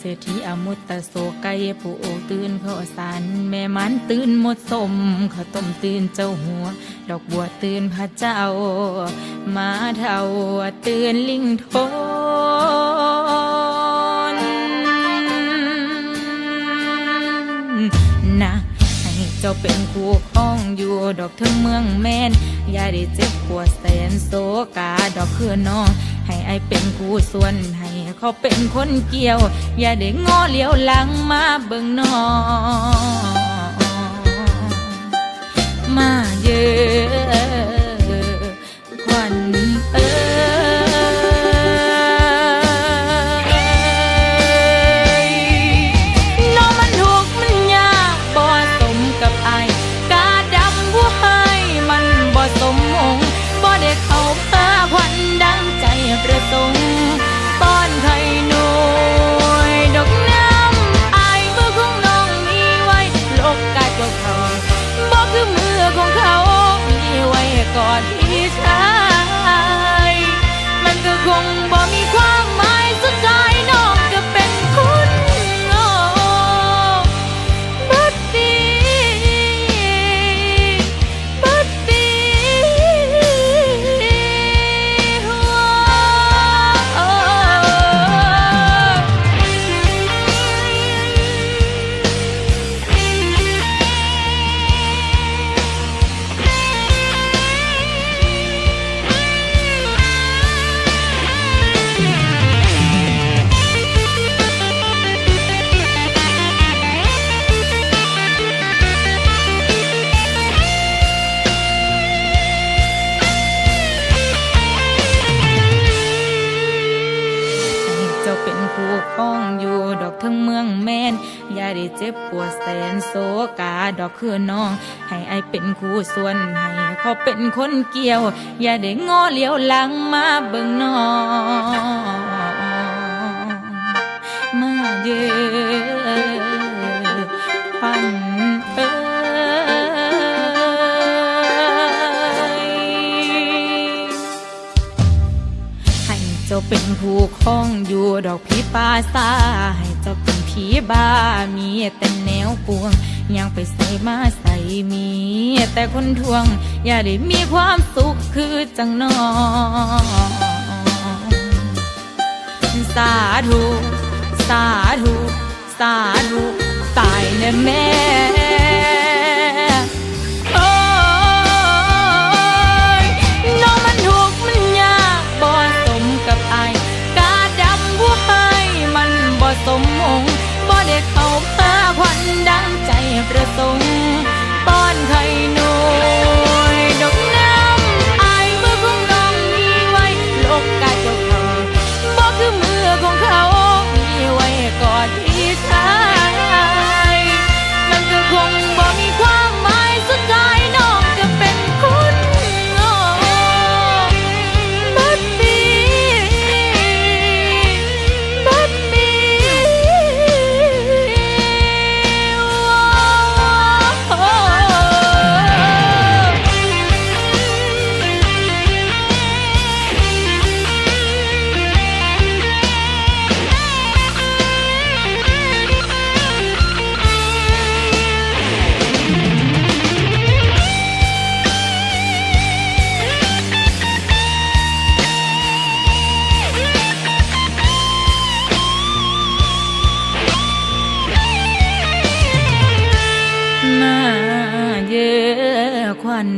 เศรษฐีอมุตตะโสไกผู้ตื่นเขาสันแม่มันตื่นหมดสมเขาต้มตื่นเจ้าหัว ดอกบัวตื่นพระเจ้ามาเท่าตื่นลิงโท เจ้าเป็นคู่ครองอยู่ดอกเทั้งเมืองแมนอย่าได้เจ็บปวดแสนโศกาดอกคือน้อง ให้ไอเป็นคู่ส่วนให้เขาเป็นคนเกี่ยว อย่าได้งอเลี้ยวหลังมาเบิ่งน้องมาเยอะควัน ทั้งเมืองแมนอย่าได้เจ็บปวดแสนโศกาดอกคือน้อง ให้ไอเป็นคู่ส่วนให้เขาเป็นคนเกี่ยว อย่าได้งอเลี้ยวหลังมาเบิ่งน้องมาเยอะพันเออ เป็นผู้ครองอยู่ดอกผีป่าซาให้เจ้าเป็นผีบ้ามีแต่แนวปวง ยังไปใส่มาใส่มี แต่คนทวง อย่าได้มีความสุขคือจังนองสาธุ สาธุ สาธุ ตายแน่แม่ ป ขวัญ